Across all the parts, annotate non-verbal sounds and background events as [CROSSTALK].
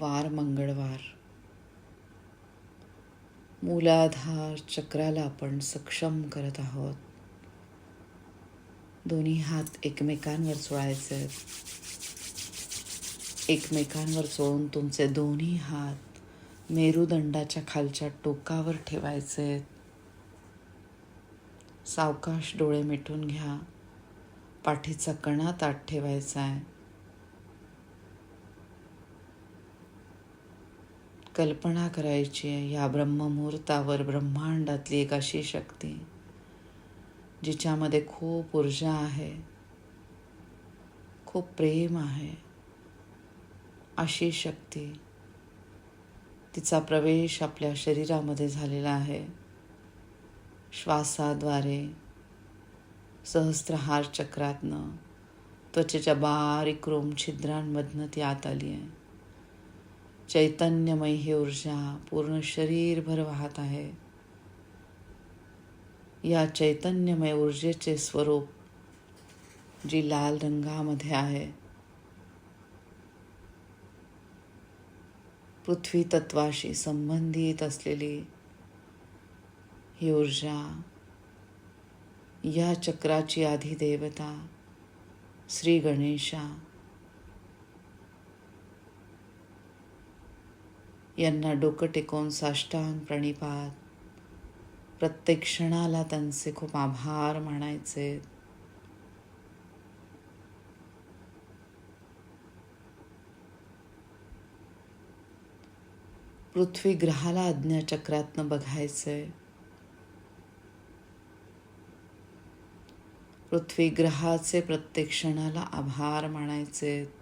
वार मंगळवार मूलाधार चक्राला आपण सक्षम करत आहोत दोन्ही हात एकमेकांवर चोळायचे आहेत. एकमेकांवर चोळून तुमचे दोन्ही हात मेरुदंडाच्या खालच्या टोकावर ठेवायचे आहेत. सावकाश डोळे मिटून घ्या पाठीचा कणा ताट ठेवायचा आहे कल्पना करायची आहे या ब्रह्ममुहूर्तावर ब्रह्मांडातली एक अशी शक्ती जिच्यामध्ये खूप ऊर्जा आहे खूप प्रेम आहे अशी शक्ती तिचा प्रवेश आपल्या शरीरामध्ये झालेला आहे. श्वासाद्वारे सहस्त्रहार चक्रातनं त्वचेच्या बारीक रोम छिद्रांमधनं ती आत आली आहे. चैतन्यमय ही ऊर्जा, पूर्ण शरीरभर वाहत आहे या चैतन्यमय ऊर्जेचे स्वरूप जी लाल रंगामध्ये आहे. पृथ्वी तत्वाशी संबंधित असलेली ही ऊर्जा, या चक्राची आधी देवता श्री गणेशा यांना डोकं टेकवून साष्टांग प्रणिपात. प्रत्येक क्षणाला त्यांचे खूप आभार मानायचे. पृथ्वी ग्रहाला आज्ञाचक्रातनं बघायचंय पृथ्वी ग्रहाचे प्रत्येक क्षणाला आभार मानायचे.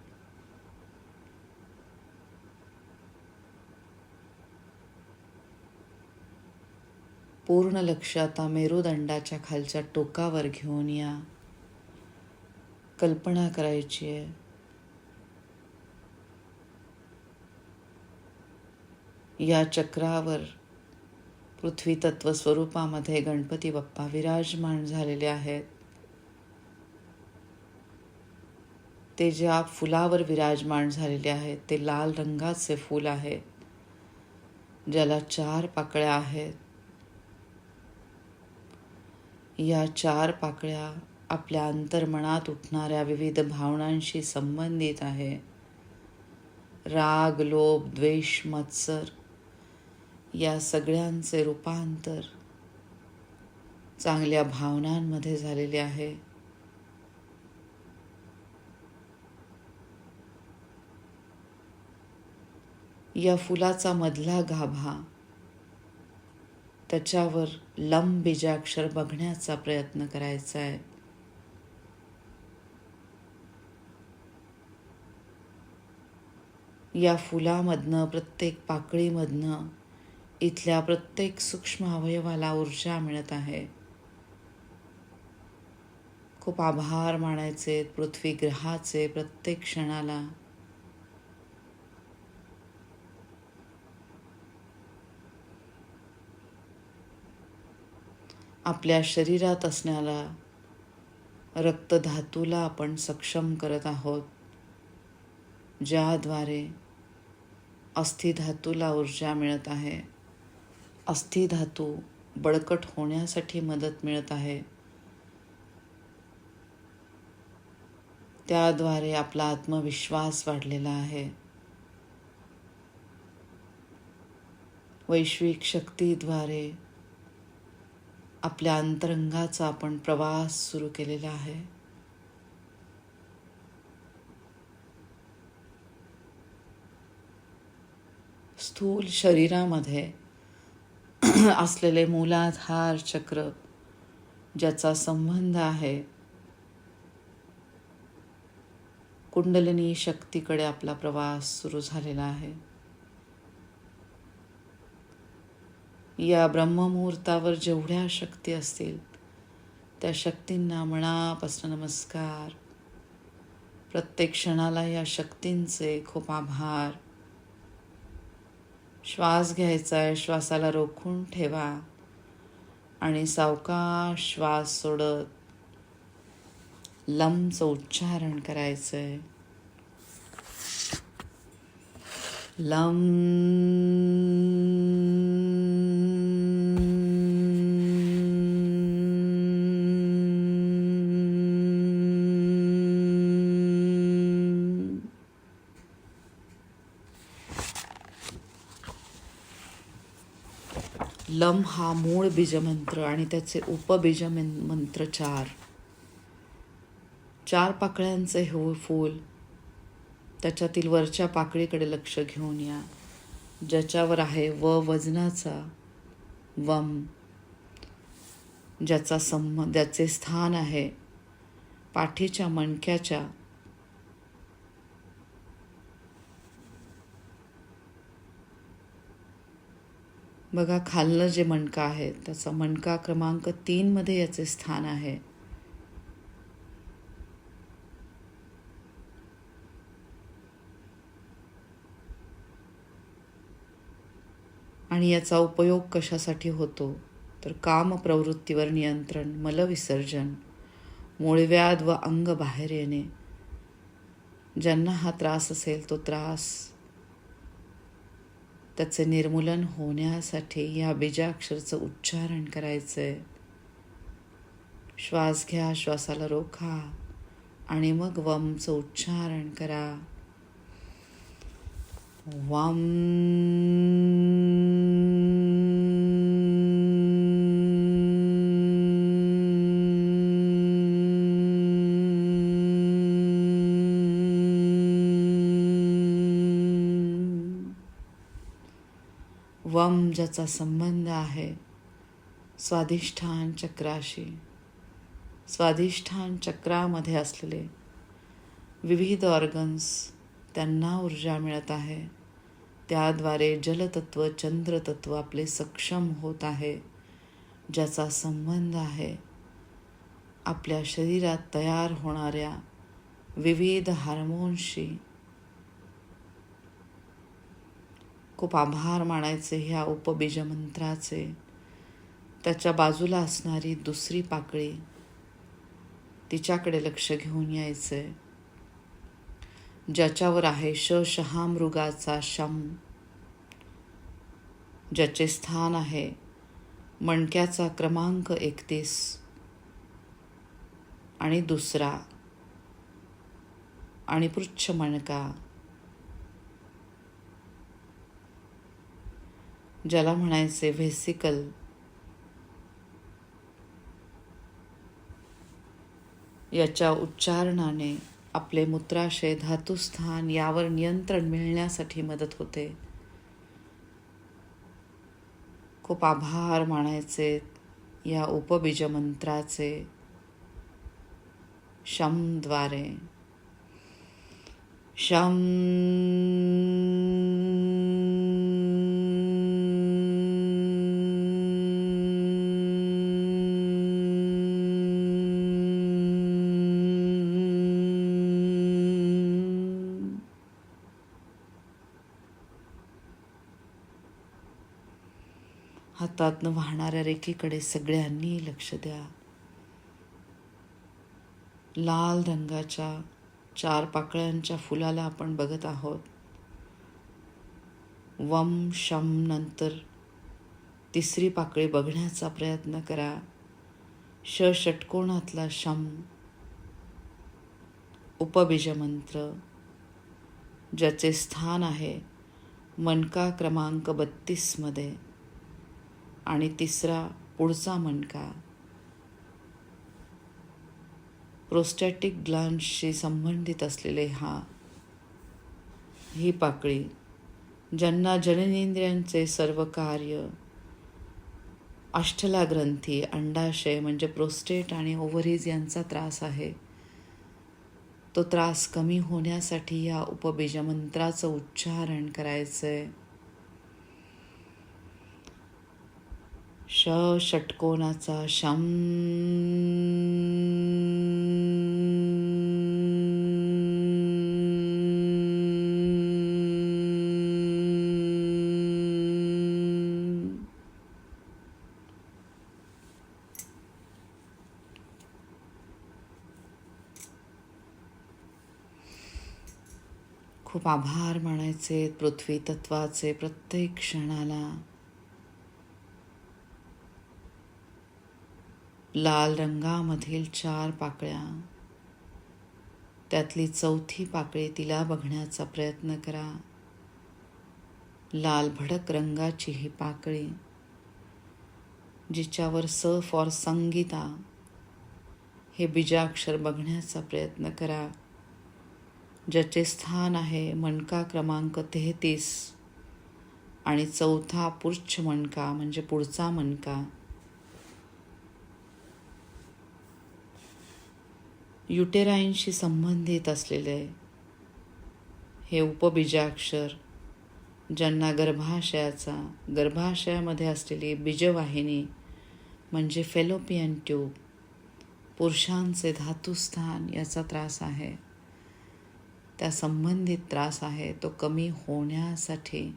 पूर्ण लक्ष आता मेरुदंडाच्या खालच्या टोकावर घेऊन या. कल्पना करायची आहे. या चक्रावर पृथ्वी तत्व स्वरूपामध्ये गणपती बाप्पा विराजमान झालेले आहेत. ते ज्या फुलावर विराजमान झालेले आहेत ते लाल रंगाचे फूल आहे ज्याला चार पाकळ्या आहेत. या चार पाकळ्या आपल्या अंतर्मनात उठणाऱ्या विविध भावनांशी संबंधित आहे. राग लोभ द्वेष मत्सर या सगळ्यांचे रूपांतर चांगल्या भावनांमध्ये झालेले आहे. या फुलाचा मधला गाभा त्याच्यावर लंब बीजाक्षर बघण्याचा प्रयत्न करायचा आहे. या फुलामधनं प्रत्येक पाकळीमधनं इथल्या प्रत्येक सूक्ष्म अवयवाला ऊर्जा मिळत आहे. खूप आभार मानायचे पृथ्वी ग्रहाचे प्रत्येक क्षणाला. आपल्या शरीरात असणारा रक्तधातूला आपण सक्षम करत आहोत ज्याद्वारे अस्थिधातूला ऊर्जा मिळत आहे. अस्थिधातू बळकट होण्यासाठी मदत मिळत आहे. त्याद्वारे आपला आत्मविश्वास वाढलेला आहे. वैश्विक शक्तीद्वारे आपल्या अंतरंगाचा आपण प्रवास सुरू केलेला आहे. स्थूल शरीरामध्ये [CLEARS THROAT] असलेले मूलाधार चक्र ज्याचा संबंध आहे कुंडलिनी शक्तीकडे आपला प्रवास सुरू झालेला आहे. या ब्रह्ममुहूर्तावर जेवढ्या शक्ती असतील त्या शक्तींना मनापासून नमस्कार. प्रत्येक क्षणाला या शक्तींचे खूप आभार. श्वास घ्यायचा आहे श्वासाला रोखून ठेवा आणि सावकाश श्वास सोडत लमचं उच्चारण करायचं आहे लम लम हा मूळ बीजमंत्र आणि त्याचे उपबीज मंत्र चार चार पाकळ्यांचे हो फूल त्याच्यातील वरच्या पाकळीकडे लक्ष घेऊन या. ज्याच्यावर आहे व वजनाचा वम ज्याचा संबंध ज्याचे स्थान आहे पाठीच्या मणक्याच्या बघा खालनं जे मणका आहे त्याचा मणका क्रमांक तीनमध्ये याचे स्थान आहे. आणि याचा उपयोग कशासाठी होतो? तर काम प्रवृत्तीवर नियंत्रण मलविसर्जन मूळव्याध व अंग बाहेर येणे. ज्यांना हा त्रास असेल तो त्रास त्याचे निर्मूलन होण्यासाठी या बीजाक्षरचं उच्चारण करायचं आहे श्वास घ्या श्वासाला रोखा आणि मग वमचं उच्चारण करा. वम वम ज्याचा संबंध आहे स्वाधिष्ठान चक्राशी. स्वाधिष्ठान चक्रामध्ये असलेले विविध ऑर्गन्स त्यांना ऊर्जा मिळत आहे. त्याद्वारे जलतत्व चंद्रतत्व आपले सक्षम होत आहे ज्याचा संबंध आहे. आपल्या शरीरात तयार होणाऱ्या विविध हार्मोन्सशी खूप आभार मानायचे ह्या उपबीजमंत्राचे. त्याच्या बाजूला असणारी दुसरी पाकळी तिच्याकडे लक्ष घेऊन यायचे. ज्याच्यावर आहे श शहामृगाचा शम. ज्याचे स्थान आहे मणक्याचा क्रमांक एकतीस. आणि दुसरा. आणि पृच्छ मणका. ज्याला म्हणायचे व्हेसिकल. याच्या उच्चारणाने आपले मूत्राशय धातुस्थान यावर नियंत्रण मिळण्यासाठी मदत होते. खूप आभार मानायचे या उपबीज मंत्राचे शमद्वारे. शम हातातनं वाहणाऱ्या रेखेकडे सगळ्यांनी लक्ष द्या. लाल रंगाच्या चार पाकळ्यांच्या फुलाला आपण बघत आहोत. वम शम नंतर तिसरी पाकळी बघण्याचा प्रयत्न करा. श षटकोणातला शम उपबीजमंत्र ज्याचे स्थान आहे मनका क्रमांक बत्तीसमध्ये. आणि तिसरा पुढचा मणका. प्रोस्टॅटिक ग्लान्सशी संबंधित असलेले हा ही पाकळी ज्यांना जननेंद्रियांचे सर्व कार्य अष्टला ग्रंथी अंडाशय म्हणजे प्रोस्टेट आणि ओव्हरीज यांचा त्रास आहे. तो त्रास कमी होण्यासाठी या उपबीजमंत्राचं उच्चारण करायचं आहे श षटकोनाचा शम खूप आभार मानायचे पृथ्वी तत्वाचे प्रत्येक क्षणाला. लाल रंगामधील चार पाकळ्या. त्यातली चौथी पाकळी तिला बघण्याचा प्रयत्न करा. लाल भडक रंगाची ही पाकळी जिच्यावर स फॉर संगीता हे बीजाक्षर बघण्याचा प्रयत्न करा. ज्याचे स्थान आहे मणका क्रमांक तेहतीस आणि चौथा पुच्छ मणका म्हणजे पुढचा मणका. युटेराईनशी संबंधित असलेले हे उपबीजाक्षर ज्यांना गर्भाशयाचा गर्भाशयामध्ये असलेली बीजवाहिनी म्हणजे फेलोपियन ट्यूब पुरुषांचे धातुस्थान याचा त्रास आहे. त्या संबंधित त्रास आहे तो कमी होण्यासाठी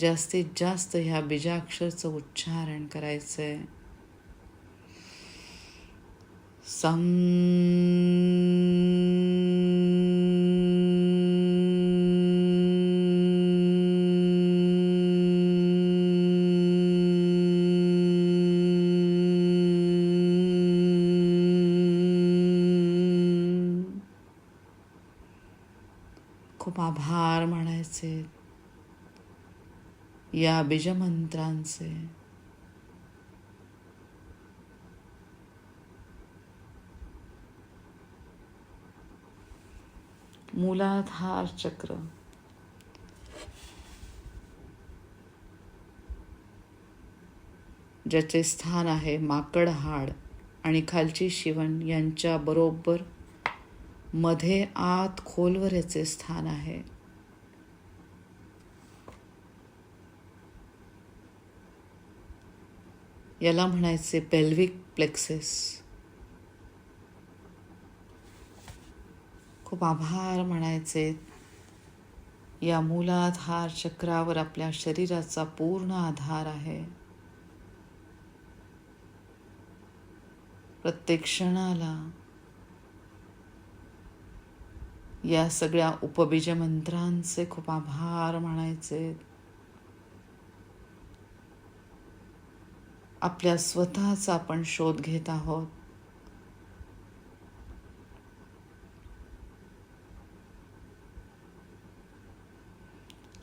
जास्तीत जास्त ह्या बीजाक्षरचं उच्चारण करायचं आहे खूप आभार म्हणायचे. या बीजमंत्रांचे. मूलाधार चक्र ज्याचे स्थान आहे माकड हाड आणि खालची शिवण यांच्या बरोबर मध्ये आत खोलवर याचे स्थान आहे. याला म्हणायचे पेल्विक प्लेक्सेस. खूप आभार म्हणायचे. या मूलाधार चक्रावर आपल्या शरीराचा पूर्ण आधार आहे. प्रत्येक क्षणाला या सगळ्या उपबीज मंत्रांचे खूप आभार मानायचे आपल्या स्वतःचा आपण शोध घेत आहोत.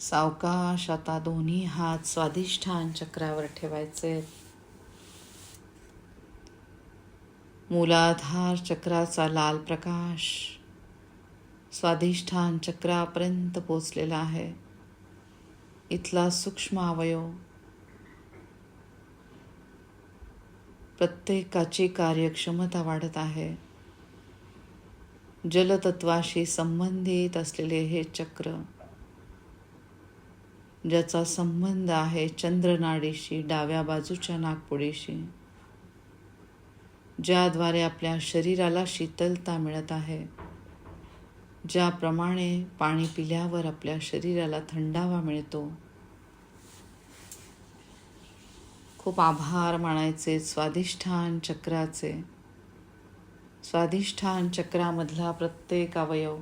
सावकाश आता दोन्ही हात स्वादिष्ठान चक्रावर ठेवायचे. मूलाधार चक्राचा लाल प्रकाश स्वाधिष्ठान चक्रापर्यंत पोचलेला आहे. इथला सूक्ष्म अवयव प्रत्येकाची कार्यक्षमता वाढत आहे. जलतत्वाशी संबंधित असलेले हे चक्र ज्याचा संबंध आहे चंद्रनाडीशी डाव्या बाजूच्या नागपुडीशी ज्याद्वारे आपल्या शरीराला शीतलता मिळत आहे ज्याप्रमाणे पाणी पिल्यावर आपल्या शरीराला थंडावा मिळतो. खूप आभार मानायचे स्वादिष्ठान चक्राचे. स्वादिष्ठान चक्रामधला प्रत्येक अवयव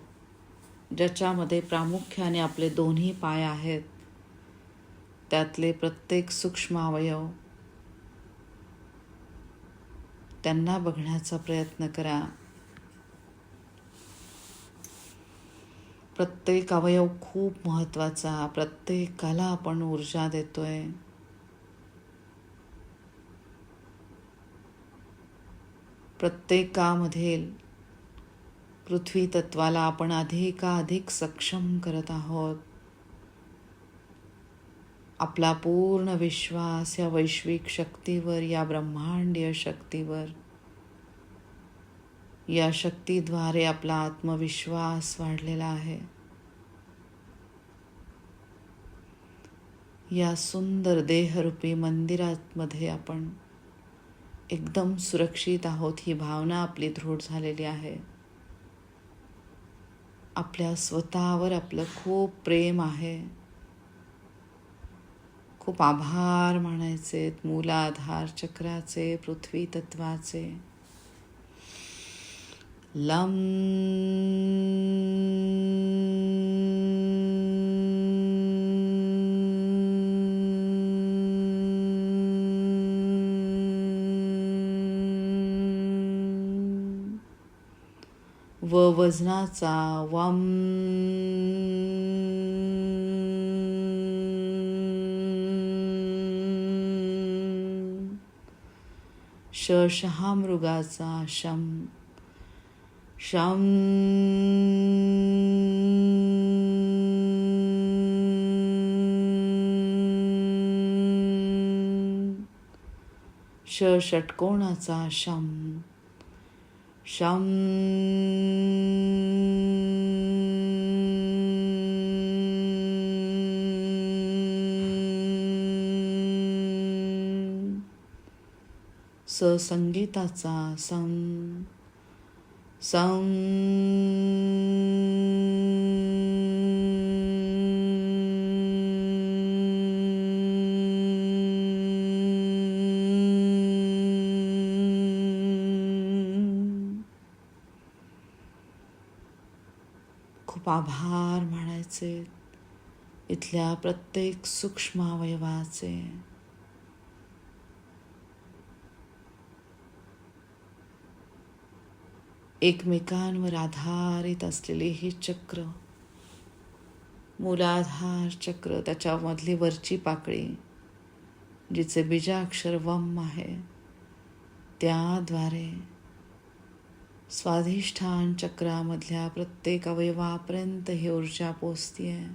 ज्याच्यामध्ये प्रामुख्याने आपले दोन्ही पाय आहेत त्यातले प्रत्येक सूक्ष्म अवयव. त्यांना बघण्याचा प्रयत्न करा. प्रत्येक अवयव खूप महत्त्वाचा. प्रत्येकाला आपण ऊर्जा देतोय. प्रत्येकामधील पृथ्वी तत्वाला आपण अधिकाधिक सक्षम करत आहोत. आपला पूर्ण विश्वास या वैश्विक शक्तीवर या ब्रह्मांडीय शक्तीवर या शक्तीद्वारे आपला आत्मविश्वास वाढलेला आहे. या सुंदर देहरूपी मंदिरामध्ये आपण एकदम सुरक्षित आहोत ही भावना आपली दृढ झालेली आहे. आपल्या स्वतःवर आपलं खूप प्रेम आहे. खूप आभार मानायचे मूलाधार चक्राचे पृथ्वी तत्वाचे. लम. व वजनाचा वम. शहा मृगाचा शम. शम. श षटकोणाचा शम? शम. स संगीताचा सं सं खूप आभार म्हणायचे. इथल्या प्रत्येक सूक्ष्म अवयवाचे एकमेकांवर आधारित असलेले हे चक्र मूलाधार चक्र त्याच्यामधली वरची पाकळी जिचे बीजाक्षर वम आहे त्याद्वारे स्वाधिष्ठान चक्रामधल्या प्रत्येक अवयवापर्यंत ही ऊर्जा पोचतीये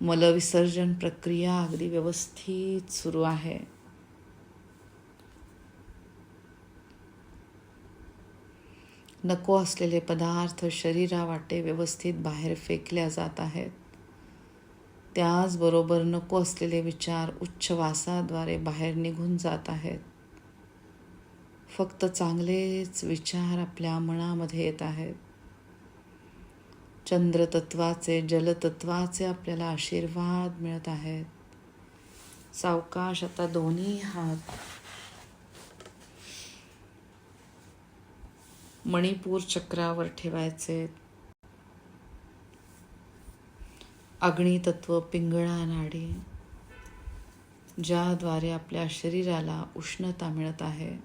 मलविसर्जन प्रक्रिया अगदी व्यवस्थित सुरू आहे. नको असलेले पदार्थ शरीरावाटे व्यवस्थित बाहेर फेकल्या जात आहेत. त्याचबरोबर नको असलेले विचार उच्चवासाद्वारे बाहेर निघून जात आहेत. फक्त चांगलेच विचार आपल्या मनामध्ये येत आहेत. चंद्रतत्वाचे जलतत्वाचे आपल्याला आशीर्वाद मिळत आहेत. सावकाश आता दोन्ही हात मणिपूर चक्रावर ठेवायचे. अग्नितत्व पिंगळा नाडी ज्याद्वारे आपल्या शरीराला उष्णता मिळत आहे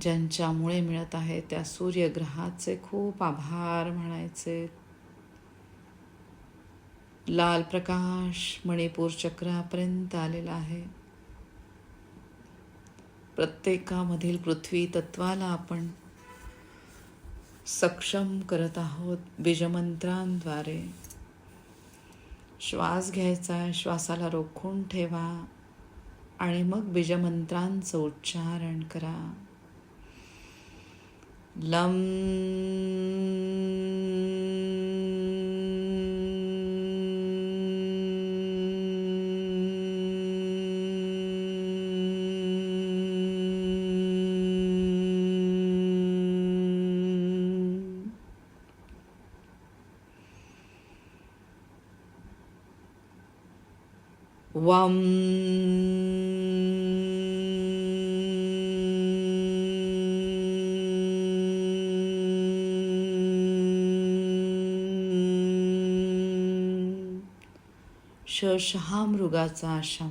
ज्यांच्यामुळे मिळत आहे त्या सूर्यग्रहाचे खूप आभार म्हणायचे. लाल प्रकाश मणिपूर चक्रापर्यंत आलेला आहे. प्रत्येकामधील पृथ्वी तत्वाला आपण सक्षम करत आहोत बीजमंत्रांद्वारे. श्वास घ्यायचा श्वासाला रोखून ठेवा आणि मग बीजमंत्रांचं उच्चारण करा. लम वम शहा मृगाचा शम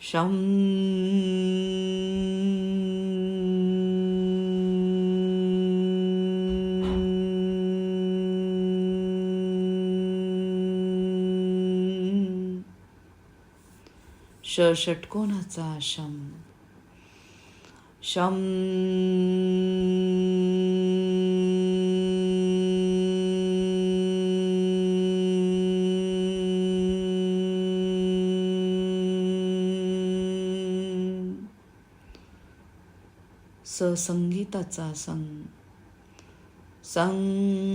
शम षटकोनाचा शम शम स. संगीताचा संग संग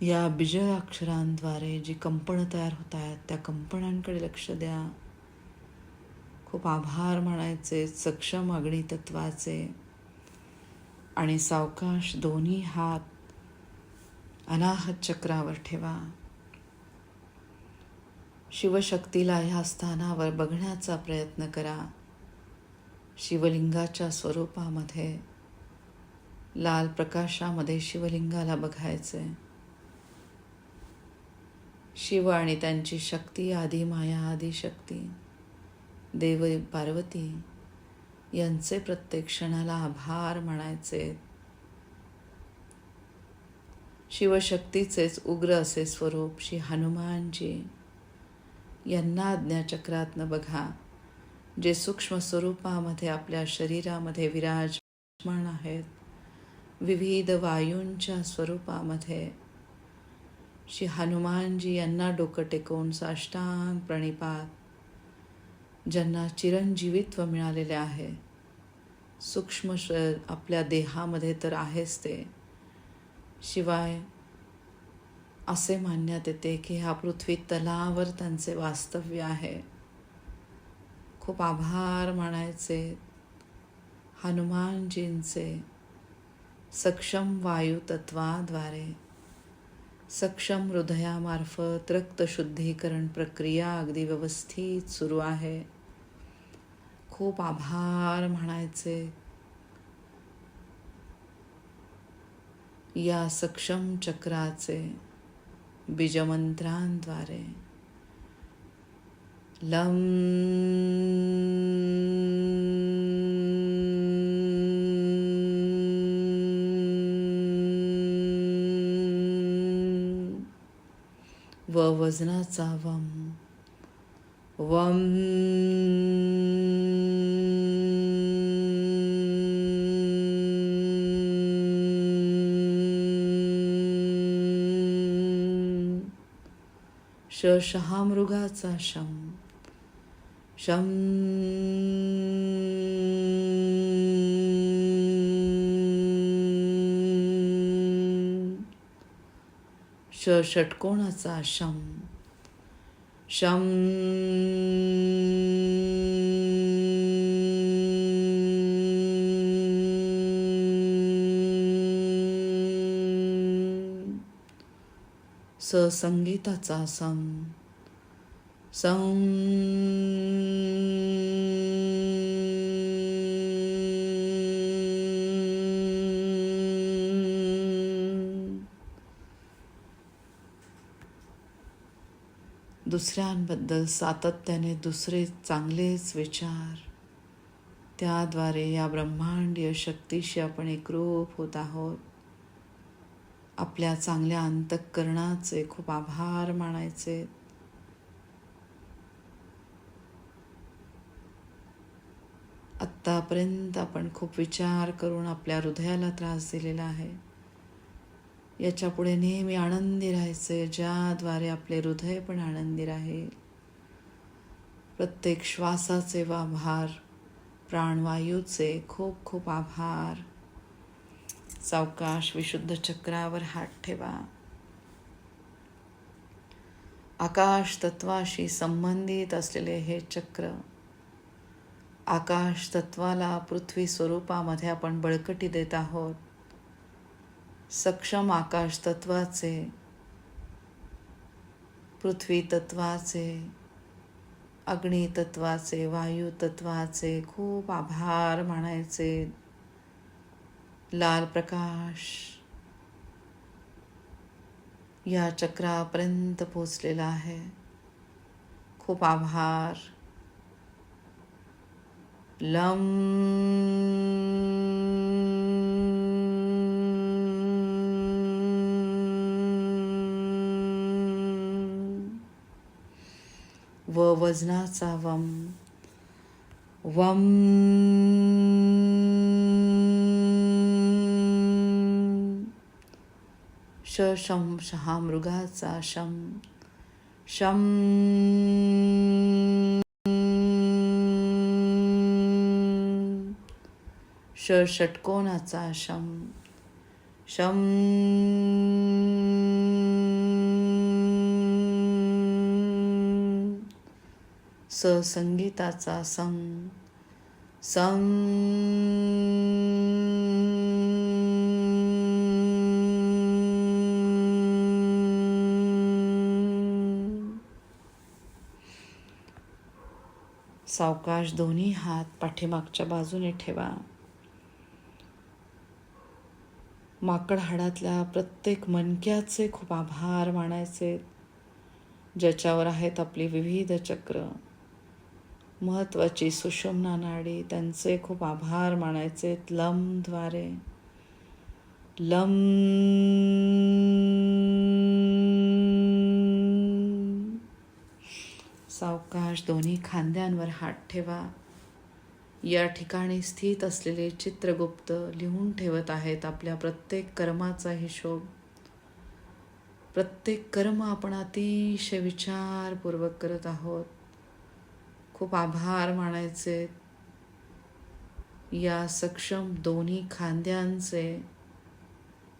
या बिजय अक्षरांद्वारे जी कंपनं तयार होत आहेत त्या कंपनांकडे लक्ष द्या. खूप आभार म्हणायचे सक्षम अग्नितत्वाचे. आणि सावकाश दोन्ही हात अनाहत चक्रावर ठेवा. शिवशक्तीला ह्या स्थानावर बघण्याचा प्रयत्न करा. शिवलिंगाच्या स्वरूपामध्ये लाल प्रकाशामध्ये शिवलिंगाला बघायचे. शिव आणि त्यांची शक्ती आधी माया आधी शक्ती. देव पार्वती यांचे प्रत्येक क्षणाला आभार म्हणायचे शिवशक्तीचेच उग्र असे स्वरूप श्री हनुमानजी. यांना आज्ञाचक्रातनं बघा जे सूक्ष्म स्वरूपामध्ये आपल्या शरीरामध्ये विराजमान आहेत. विविध वायूंच्या स्वरूपामध्ये श्री हनुमानजी यांना डोकं टेकवून साष्टांग प्रणिपात. ज्यांना चिरंजीवित्व मिळालेले आहे. सूक्ष्म श आपल्या देहामध्ये तर आहेच ते. शिवाय असे मानण्यात येते की ह्या पृथ्वी तलावर त्यांचे वास्तव्य आहे. खूप आभार मानायचे हनुमानजींचे सक्षम वायुतत्वाद्वारे. सक्षम हृदयामार्फत रक्तशुद्धीकरण प्रक्रिया अगदी व्यवस्थित सुरू आहे. खूप आभार म्हणायचे. या सक्षम चक्राचे बीजमंत्रांद्वारे. लं व वजनाचा वम. वम. शशहा मृगाचा शम. शम. श षटकोणाचा शम. शम. स संगीताचा सम. सं दुसऱ्यांबद्दल सातत्याने दुसरे चांगलेच विचार. त्याद्वारे या ब्रह्मांडीय शक्तीशी आपण एकरूप होत आहोत. आपल्या चांगल्या अंतःकरणाचे खूप आभार मानायचे. आत्तापर्यंत आपण खूप विचार करून आपल्या हृदयाला त्रास दिलेला आहे. याच्यापुढे नेहमी आनंदी राहायचे ज्याद्वारे आपले हृदय पण आनंदी राहील. प्रत्येक श्वासाचे व आभार प्राणवायूचे खूप खूप आभार. सावकाश विशुद्ध चक्रावर हात ठेवा. आकाश तत्वाशी संबंधित असलेले हे चक्र आकाश तत्वाला पृथ्वी स्वरूपामध्ये आपण बळकटी देत आहोत. सक्षम आकाश तत्वाचे पृथ्वी तत्वाचे अग्नी तत्वाचे वायू तत्वाचे खूप आभार मानायचे. लाल प्रकाश या चक्रापर्यंत पोचलेला आहे. खूप आभार. लम व वजनाचा वम वम श शम शहा मृगाचा शम शम श षटकोणाचा शम शम संगीताचा संग. सं सावकाश दोन्ही हात पाठीमागच्या बाजूने ठेवा. माकड हाडातल्या प्रत्येक मणक्याचे खूप आभार मानायचे ज्याच्यावर आहेत आपली विविध चक्र. महत्त्वाची सुषमना नाडी त्यांचे खूप आभार मानायचे लमद्वारे लम सावकाश दोन्ही खांद्यांवर हात ठेवा. या ठिकाणी स्थित असलेले चित्रगुप्त लिहून ठेवत आहेत आपल्या प्रत्येक कर्माचा हिशोब. प्रत्येक कर्म आपण अतिशय विचारपूर्वक करत आहोत. खूप आभार मानायचे. या सक्षम दोन्ही खांद्यांचे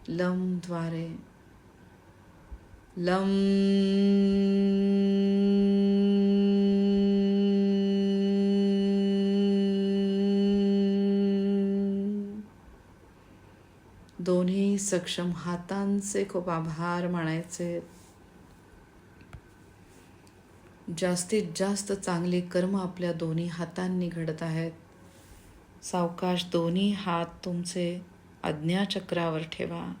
लमद्वारे लम. दोन्ही सक्षम हातांचे खूप आभार मानायचे. जास्तीत जास्त चांगले कर्म आपल्या दोन्ही हातांनी घडत आहेत. सावकाश दोन्ही हात तुमचे आज्ञाचक्रावर ठेवा.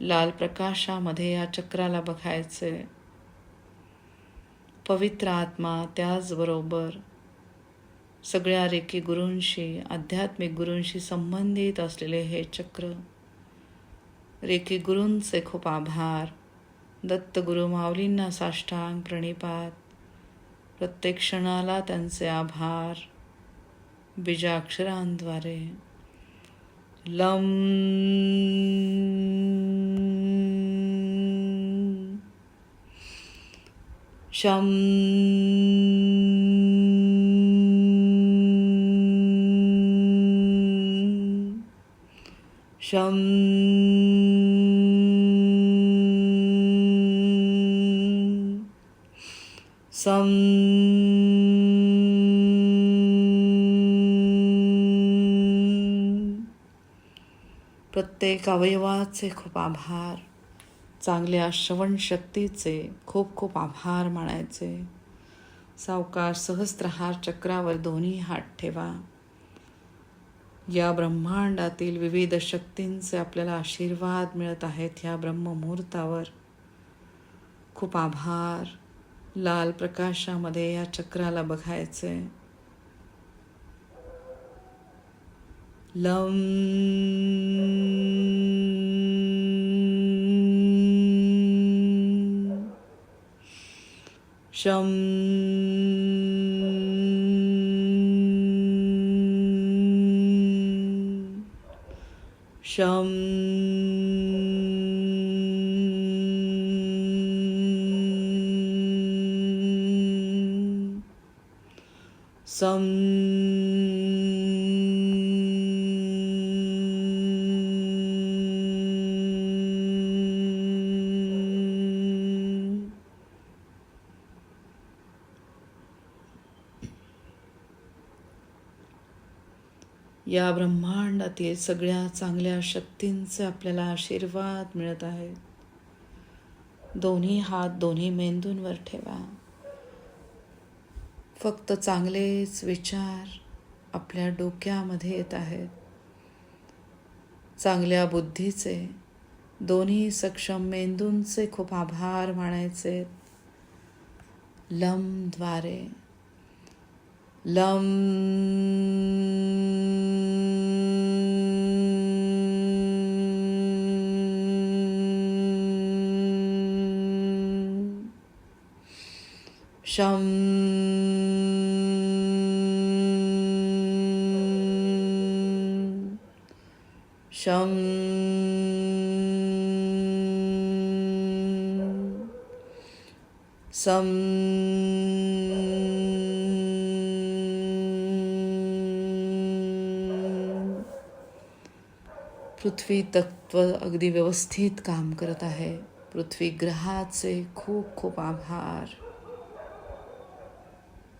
लाल प्रकाशामध्ये या चक्राला बघायचे. पवित्र आत्मा त्याचबरोबर सगळ्या रेखी गुरूंशी आध्यात्मिक गुरूंशी संबंधित असलेले हे चक्र. रेखी गुरूंचे खूप आभार. दत्त गुरु माऊलींना साष्टांग प्रणिपात. प्रत्येक क्षणाला त्यांचे आभार. बीजाक्षरांद्वारे. लम. शम. शम. सं प्रत्येक अवयवाचे खूप आभार. चांगल्या श्रवणशक्तीचे खूप खूप आभार मानायचे. सावकाश सहस्त्रहार चक्रावर दोन्ही हात ठेवा. या ब्रह्मांडातील विविध शक्तींचे आपल्याला आशीर्वाद मिळत आहेत ह्या ब्रह्ममुहूर्तावर. खूप आभार. लाल प्रकाशामध्ये या चक्राला बघायचे. लम. शम. शम. सम या ब्रह्मांडातील सगळ्या चांगल्या शक्तींचे आपल्याला आशीर्वाद मिळत आहेत. दोन्ही हात दोन्ही मेंदूंवर ठेवा. फक्त चांगलेच विचार आपल्या डोक्यामध्ये येत आहेत. चांगल्या बुद्धीचे दोन्ही सक्षम मेंदूंचे खूप आभार मानायचे. लमद्वारे लम शम शम सम पृथ्वी तत्व अगदी व्यवस्थित काम करत आहे पृथ्वी ग्रहाचे खूप खूप आभार।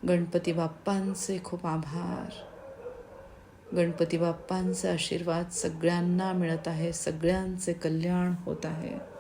गणपती बाप्पांचे खूप आभार। गणपती बाप्पांचे आशीर्वाद सगळ्यांना मिळत आहे सगळ्यांचे कल्याण होत आहे.